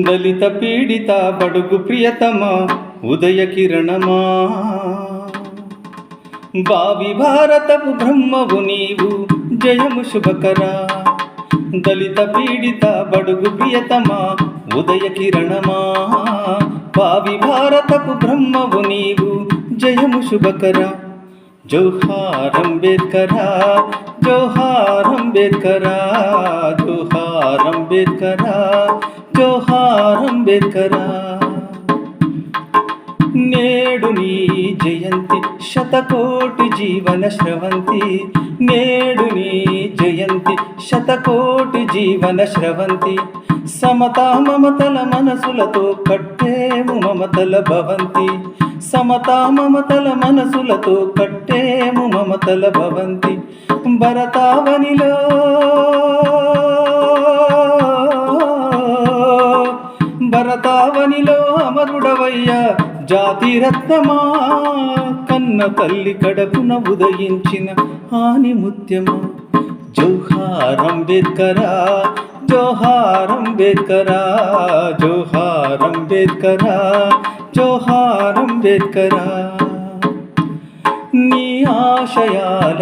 దళిత పీడిత బడుగు ప్రియతమా ఉదయ కిరణమా. బావి భారతపు బ్రహ్మవు నీవు జయము శుభకరా. దళిత పీడిత బడుగు ప్రియతమా ఉదయ కిరణమా. బావి భారతపు బ్రహ్మవు నీవు జయము శుభకరా. జోహార్ అంబేద్కరా జోహార్ అంబేద్కరా జోహార్ అంబేద్కరా. జోహార్ అంబేద్కరా నేడు నీ జయంతి శతకోటి జీవన స్రవంతి. నేడు నీ జయంతి శతకోటి జీవన స్రవంతి. సమతా మమతల మనసులతో కట్టేము మమతల భవంతి. సమతా మమతల మనసులతో కట్టేము మమతల భవంతి. భరతావనిలో భరతావనిలో అమరుడవయ్యా జాతి రత్నమా కన్న తల్లి కడపున ఉదయించిన ఆని ముత్యమా జోహార్ అంబేద్కరా జోహార్ అంబేద్కరా జోహార్ అంబేద్కరా జోహార్ అంబేద్కరా. నీ ఆశయాల